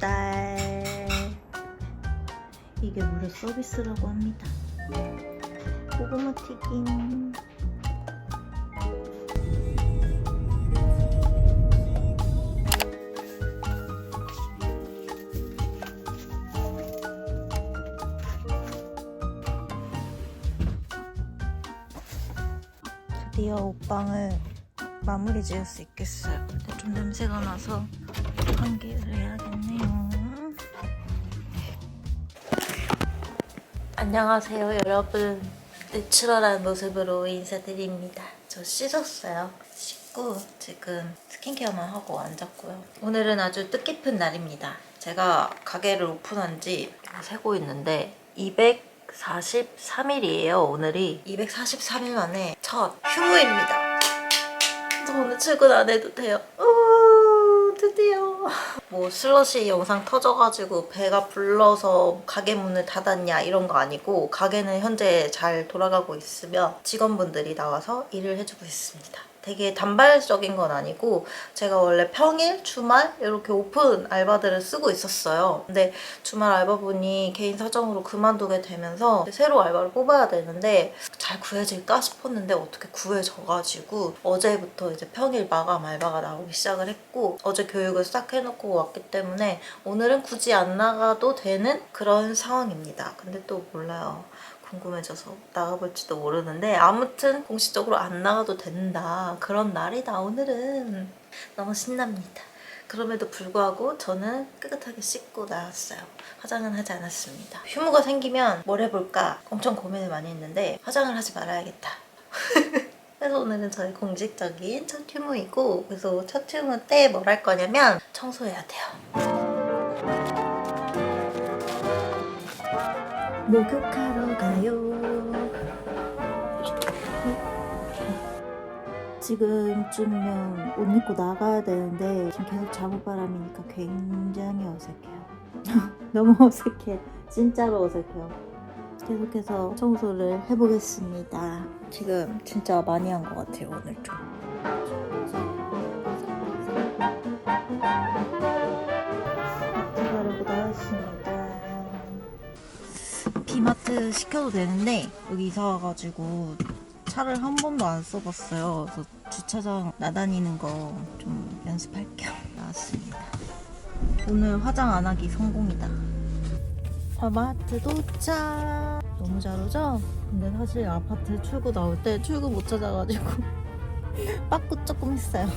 배달. 이게 무료 서비스라고 합니다. 고구마 튀김. 드디어 옷방을 마무리 지을 수 있겠어요. 근데 좀 냄새가 나서 환기를 해야겠네요. 안녕하세요, 여러분. 내추럴한 모습으로 인사드립니다. 저 씻었어요. 씻고 지금 스킨케어만 하고 앉았고요. 오늘은 아주 뜻깊은 날입니다. 제가 가게를 오픈한 지 세고 있는데 243일이에요, 오늘이. 243일 만에 첫 휴무입니다. 저 오늘 출근 안 해도 돼요. 우, 드디어. 뭐 슬러시 영상 터져가지고 배가 불러서 가게 문을 닫았냐 이런 거 아니고 가게는 현재 잘 돌아가고 있으며 직원분들이 나와서 일을 해주고 있습니다. 되게 단발적인 건 아니고 제가 원래 평일, 주말 이렇게 오픈 알바들을 쓰고 있었어요. 근데 주말 알바분이 개인 사정으로 그만두게 되면서 새로 알바를 뽑아야 되는데 잘 구해질까 싶었는데 어떻게 구해져가지고 어제부터 이제 평일 마감 알바가 나오기 시작을 했고 어제 교육을 싹 해놓고 왔기 때문에 오늘은 굳이 안 나가도 되는 그런 상황입니다. 근데 또 몰라요. 궁금해져서 나가볼지도 모르는데 아무튼 공식적으로 안 나가도 된다. 그런 날이다 오늘은. 너무 신납니다. 그럼에도 불구하고 저는 깨끗하게 씻고 나왔어요. 화장은 하지 않았습니다. 휴무가 생기면 뭘 해볼까 엄청 고민을 많이 했는데 화장을 하지 말아야겠다. 그래서 오늘은 저의 공식적인 첫 휴무이고 그래서 첫 휴무 때 뭘 할 거냐면 청소해야 돼요. 목욕하러 지금쯤이면 옷 입고 나가야 되는데 지금 계속 작업바람이니까 굉장히 어색해요. 너무 어색해. 진짜로 어색해요. 계속해서 청소를 해보겠습니다. 지금 진짜 많이 한 것 같아요, 오늘 좀. 바르고 나왔습니다. 비마트 시켜도 되는데 여기 이사 와가지고 차를 한 번도 안 써봤어요. 그래서 주차장 나다니는 거 좀 연습할 겸 나왔습니다. 오늘 화장 안 하기 성공이다. 아파트 도착. 너무 잘 오죠? 근데 사실 아파트 출구 나올 때 출구 못 찾아가지고 빠꾸 조금 했어요.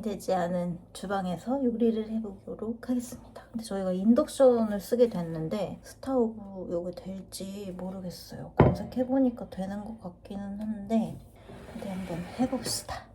정리되지 않은 주방에서 요리를 해보도록 하겠습니다. 근데 저희가 인덕션을 쓰게 됐는데 스타오브 이거 될지 모르겠어요. 검색해보니까 되는 것 같기는 한데 근데 한번 해봅시다.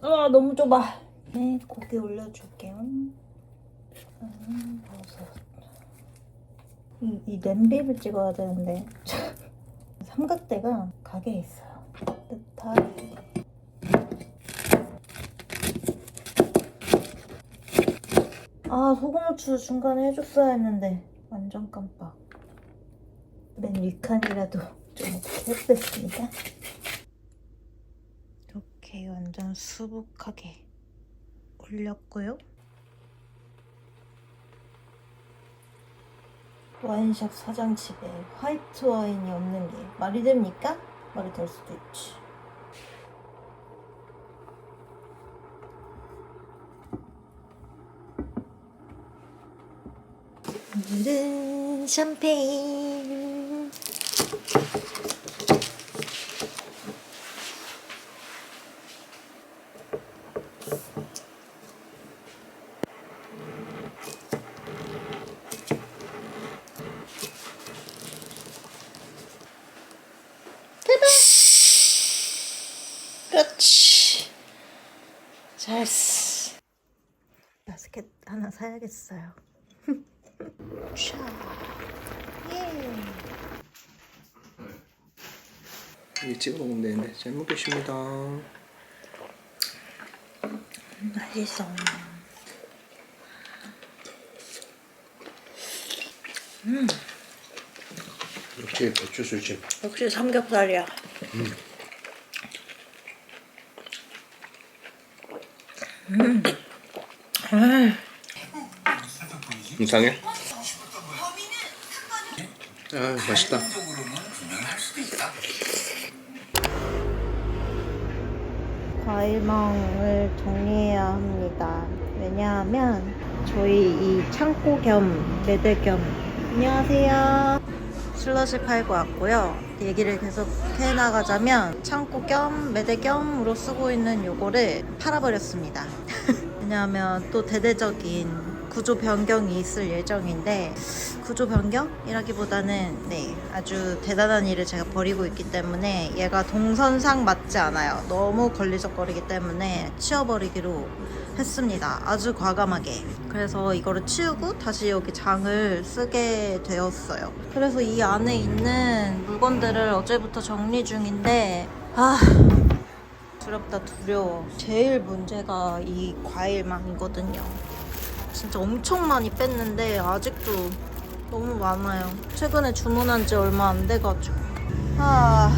아 너무 좁아. 네 고기 올려줄게요. 음, 버섯. 이, 이 냄비를 찍어야 되는데 삼각대가 가게에 있어요. 뜨뜻하게. 아 소금 후추 중간에 해줬어야 했는데 완전 깜빡. 맨 위칸이라도 좀 해보겠습니다. 이렇게 완전 수북하게 올렸고요. 와인샵 사장 집에 화이트 와인이 없는 게 말이 됩니까? 말이 될 수도 있지. 오늘은 샴페인. 사야겠어요. 샤. 예. 이게 찍어 먹으면 되는데 잘 먹겠습니다. 맛있어. 역시 배추 술집. 역시 삼겹살이야. 이 상해? 아 맛있다. 과일망을 정리해야 합니다. 왜냐하면 저희 이 창고 겸 매대 겸 안녕하세요. 슬러시 팔고 왔고요. 얘기를 계속 해 나가자면 창고 겸 매대 겸으로 쓰고 있는 요거를 팔아버렸습니다. 왜냐하면 또 대대적인 구조 변경이 있을 예정인데 구조 변경이라기보다는 네 아주 대단한 일을 제가 벌이고 있기 때문에 얘가 동선상 맞지 않아요. 너무 걸리적거리기 때문에 치워버리기로 했습니다. 아주 과감하게. 그래서 이거를 치우고 다시 여기 장을 쓰게 되었어요. 그래서 이 안에 있는 물건들을 어제부터 정리 중인데 아 두렵다 두려워. 제일 문제가 이 과일망이거든요. 진짜 엄청 많이 뺐는데 아직도 너무 많아요. 최근에 주문한 지 얼마 안 돼가지고. 아.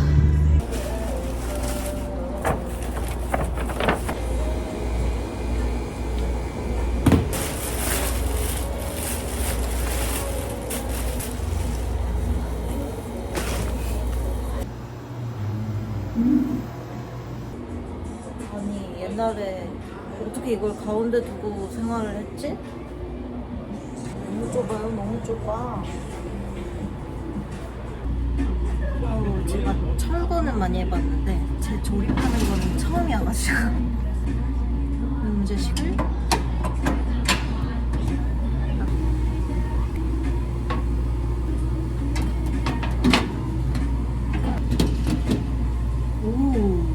아니 옛날에 어떻게 이걸 가운데 두고 생활을 했지? 너무 좁아요, 너무 좁아. 아우, 제가 철거는 많이 해봤는데 제 조립하는 거는 처음이어가지고 문제식을 오.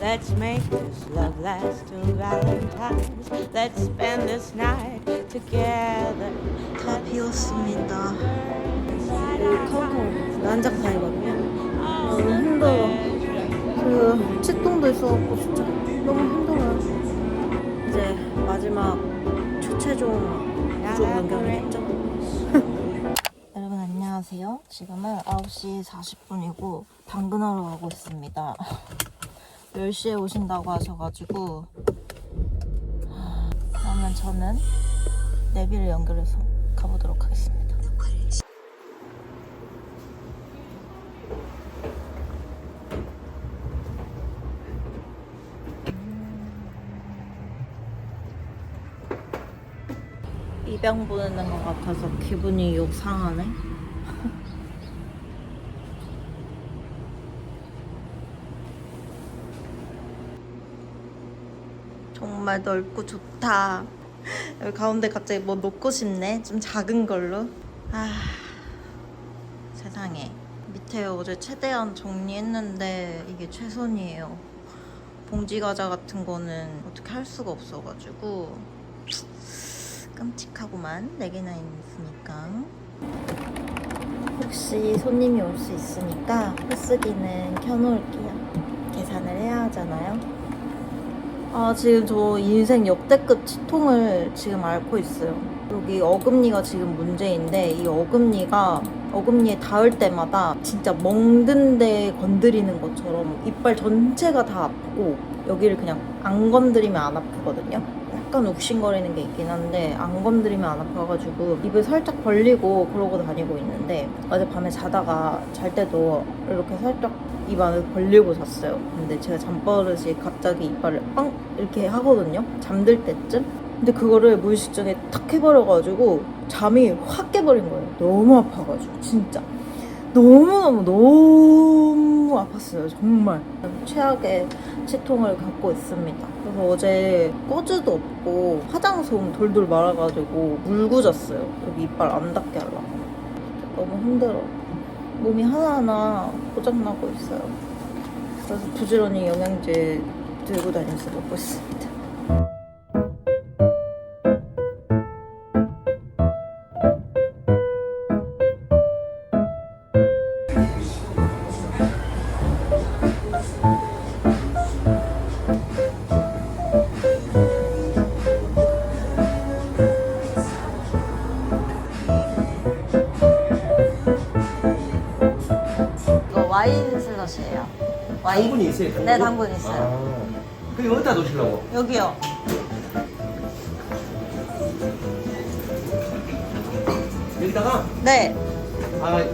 Let's make this love last till Valentine's. Let's spend this night together. 다 비웠습니다. 카운터 난장판이거든요. 너무 힘들어. 그 치통도 있어갖고 진짜 너무 힘들어요. 이제 마지막 최최종 구조 변경이겠죠? 여러분 안녕하세요. 지금은 9시 40분이고 당근하러 가고 있습니다. 10시에 오신다고 하셔가지고 하, 그러면 저는 내비를 연결해서 가보도록 하겠습니다. 입양 보내는 것 같아서 기분이 욕 상하네. 정말 넓고 좋다. 여기 가운데 갑자기 뭐 놓고 싶네. 좀 작은 걸로. 아, 세상에. 밑에 어제 최대한 정리했는데 이게 최선이에요. 봉지 과자 같은 거는 어떻게 할 수가 없어가지고 끔찍하고만 4개나 있으니까 혹시 손님이 올 수 있으니까 흡수기는 켜놓을게요. 계산을 해야 하잖아요. 아 지금 저 인생 역대급 치통을 지금 앓고 있어요. 여기 어금니가 지금 문제인데 이 어금니가 어금니에 닿을 때마다 진짜 멍든 데 건드리는 것처럼 이빨 전체가 다 아프고 여기를 그냥 안 건드리면 안 아프거든요. 약간 욱신거리는 게 있긴 한데 안 건드리면 안 아파가지고 입을 살짝 벌리고 그러고 다니고 있는데 어젯밤에 자다가 잘 때도 이렇게 살짝 입 안을 벌리고 잤어요. 근데 제가 잠버릇이 갑자기 이빨을 빵 이렇게 하거든요. 잠들 때쯤. 근데 그거를 무의식적에 탁 해버려가지고 잠이 확 깨버린 거예요. 너무 아파가지고 진짜 너무너무 너무 아팠어요. 정말 최악의 치통을 갖고 있습니다. 그래서 어제 꼬즈도 없고 화장솜 돌돌 말아가지고 물고 잤어요. 여기 이빨 안 닿게 하려고. 너무 힘들어. 몸이 하나하나 고장나고 있어요. 그래서 부지런히 영양제 들고 다니면서 먹고 있습니다. 와인 슬러시예요. 당분이 있어요. 당분? 네, 당분 있어요. 아. 그게 어디다 놓으시려고? 여기요. 여기다가 네. 아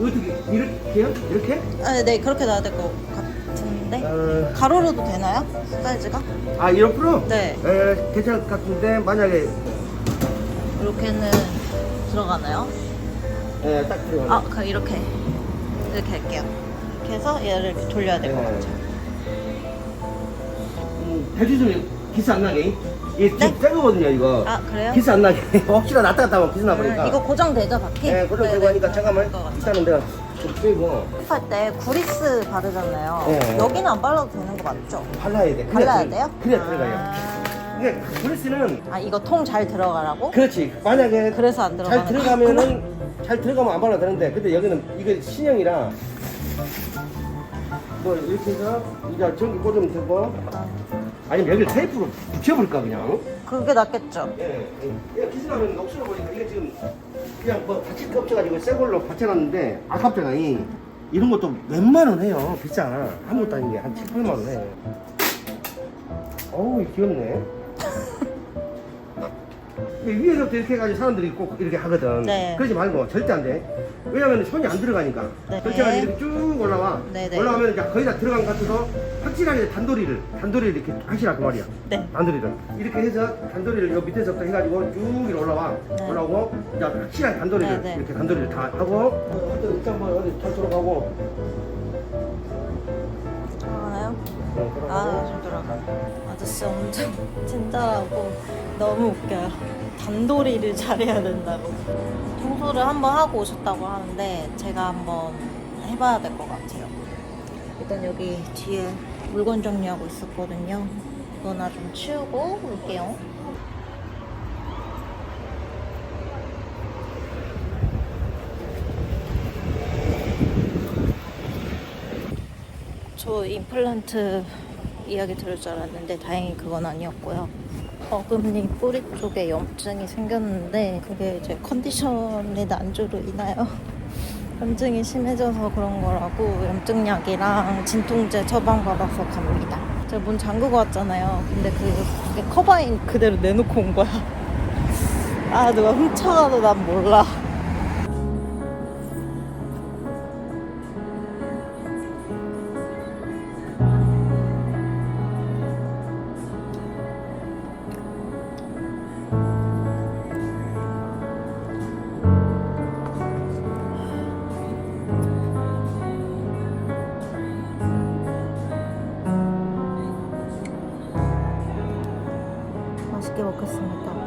어떻게 이렇게요? 이렇게? 아, 네, 그렇게 놔야 될 것 같은데. 어, 가로로도 되나요? 사이즈가? 아 이렇게로? 네. 에, 괜찮을 것 같은데 만약에 이렇게는 들어가나요? 에, 딱 들어가. 아, 그럼 이렇게. 이렇게 할게요. 해서 얘를 이렇게 돌려야 될것 네. 같아요. 음, 대주좀 기스 안 나게. 이게 네? 네? 새거거든요 이거. 아, 그래요? 기스 안 나게. 혹시나 났다 갔다 하면 기스 나 보니까. 음, 이거 고정되죠, 바퀴? 예, 그걸 네, 들고 네. 하니까 잠깐만. 같아요. 일단은 내가 좀 빼고 할때 구리스 바르잖아요. 네. 여기는 안 발라도 되는 거 맞죠? 발라야 돼. 그래야 발라야 들- 돼요? 그래야 들어가요. 아, 이게 브레스는 아, 이거 통 잘 들어가라고? 그렇지. 만약에 그래서 안 들어가는 잘 들어가면은 잘 들어가면 안 발라도 되는데 근데 여기는 이게 신형이라 뭐 이렇게 해서 이제 전기 꽂으면 되고 아니면 여기를 테이프로 붙여버릴까 그냥 그게 낫겠죠? 예, 예. 기스나면 녹슬어 보니까 이게 지금 그냥 뭐 받칠 거 없어가지고 새 걸로 받쳐놨는데 아깝잖아 이 이런 것도 몇만 원 해요 비싸 아무것도 아닌 게한 7, 8만 원 해. 어우 귀엽네 위에서부터 이렇게 해가지고 사람들이 꼭 이렇게 하거든 네. 그러지 말고 절대 안 돼 왜냐면 손이 안 들어가니까 네. 그렇게 해가지고 이렇게 쭉 올라와 네, 네. 올라오면 이제 거의 다 들어간 것 같아서 확실하게 단도리를 단도리를 이렇게 하시라 그 말이야 네. 단도리를 이렇게 해서 단도리를 요 밑에서부터 해가지고 쭉 이렇게 올라와 네. 올라오고 이제 확실하게 단도리를 네, 네. 이렇게 단도리를 다 하고 어떤 일단 뭐 어디 잘 들어가고 들어가나요? 어, 들어가고. 아, 좀 들어가. 아저씨 엄청 친절하고 너무 웃겨요. 단도리를 잘해야 된다고. 청소를 한번 하고 오셨다고 하는데 제가 한번 해봐야 될 것 같아요. 일단 여기 뒤에 물건 정리하고 있었거든요. 이거나 좀 치우고 올게요. 저 임플란트 이야기 들을 줄 알았는데 다행히 그건 아니었고요. 어금니 뿌리 쪽에 염증이 생겼는데 그게 이제 컨디션의 난조로 인하여 염증이 심해져서 그런 거라고 염증약이랑 진통제 처방받아서 갑니다. 제가 문 잠그고 왔잖아요. 근데 그- 커버인 그대로 내놓고 온 거야. 아 누가 훔쳐가도 난 몰라. 맛있게 먹겠습니다.